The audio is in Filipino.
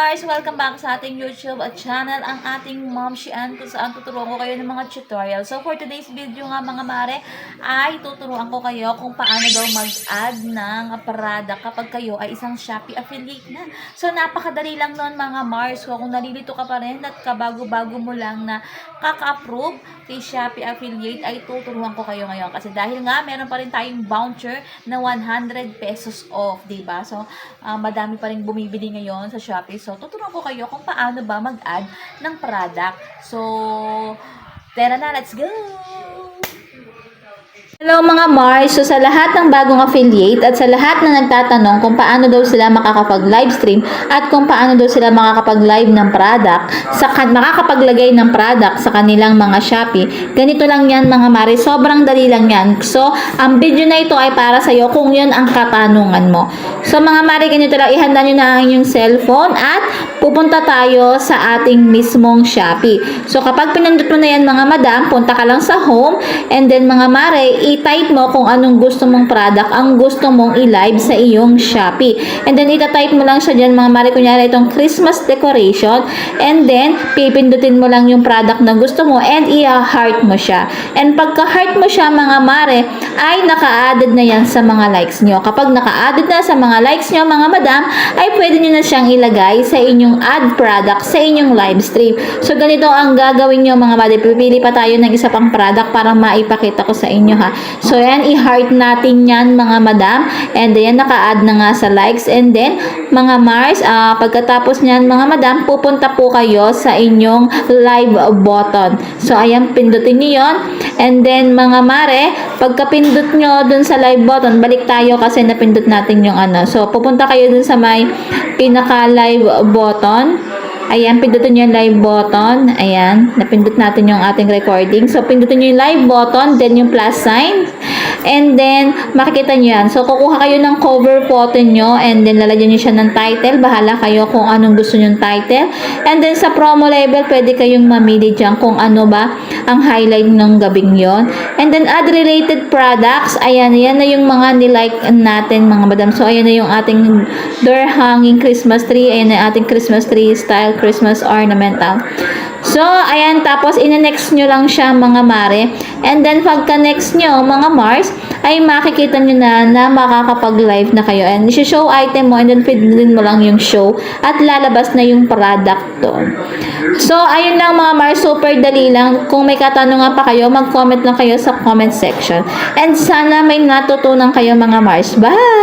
Mars! Welcome back sa ating YouTube at channel, ang ating Mom Shian, kung saan tuturuan ko kayo ng mga tutorial. So, for today's video nga mga mare, ay tuturuan ko kayo kung paano daw mag-add ng product kapag kayo ay isang Shopee affiliate na. So, napakadali lang nun mga Mars. So, kung nalilito ka pa rin at kabago-bago mo lang na kaka-approve kay Shopee affiliate, ay tuturuan ko kayo ngayon. Kasi dahil nga, meron pa rin tayong voucher na 100 pesos off, ba So, ah, madami pa rin bumibili ngayon sa Shopee. So, tuturuan ko kayo kung paano ba mag-add ng product. So, tara na, let's go! Hello mga Mars! So sa lahat ng bagong affiliate at sa lahat na nagtatanong kung paano daw sila makakapag-live stream at kung paano daw sila makakapag-live ng product, sa makakapaglagay ng product sa kanilang mga Shopee, ganito lang yan mga Mari. Sobrang dali lang yan. So, ang video na ito ay para sa iyo kung yun ang katanungan mo. So mga Mari, ganito lang. Ihanda nyo na ang inyong cellphone at pupunta tayo sa ating mismong Shopee. So kapag pinindot mo na yan mga madam, punta ka lang sa home and then mga Mare, i-type mo kung anong gusto mong product ang gusto mong i-live sa iyong Shopee. And then, ita-type mo lang siya dyan, mga mare, kunyari itong Christmas decoration. And then, pipindutin mo lang yung product na gusto mo and i-heart mo siya. And pagka-heart mo siya, mga mare, ay naka-added na yan sa mga likes nyo. Kapag naka-added na sa mga likes nyo, mga madam, ay pwede nyo na siyang ilagay sa inyong ad product sa inyong live stream. So, ganito ang gagawin nyo, mga mare. Pipili pa tayo ng isa pang product para maipakita ko sa inyo, ha. So, yan, i-heart natin yan mga madam. And then, naka-add na nga sa likes. And then, mga Mars, ah, pagkatapos niyan mga madam, pupunta po kayo sa inyong live button. So, ayan, pindutin niyo yon And then, mga Mare, pagka pindot nyo dun sa live button, balik tayo kasi napindot natin yung ano. So, pupunta kayo dun sa may pinaka-live button. Ayan, pindutin nyo yung live button. Ayan, napindot natin yung ating recording. So, pindutin nyo yung live button, then yung plus sign. And then, makikita nyo yan. So, kukuha kayo ng cover photo nyo and then lalagyan nyo siya ng title. Bahala kayo kung anong gusto nyo title. And then, sa promo label, pwede kayong mamili dyan kung ano ba ang highlight ng gabing yon. And then, add related products. Ayan, yan na yung mga nilike natin, mga madam. So, ayan na yung ating door hanging Christmas tree. Ayan na ating Christmas tree style Christmas ornamental. So, ayan, tapos ina-next nyo lang siya mga mare. And then, pagka next nyo, mga Mars, ay makikita nyo na na makakapag-live na kayo. And show item mo, and then pindutin mo lang yung show at lalabas na yung product doon. So, ayun lang mga Mars, super dali lang. Kung may katanungan pa kayo, mag-comment lang kayo sa comment section. And sana may natutunan kayo mga Mars. Bye!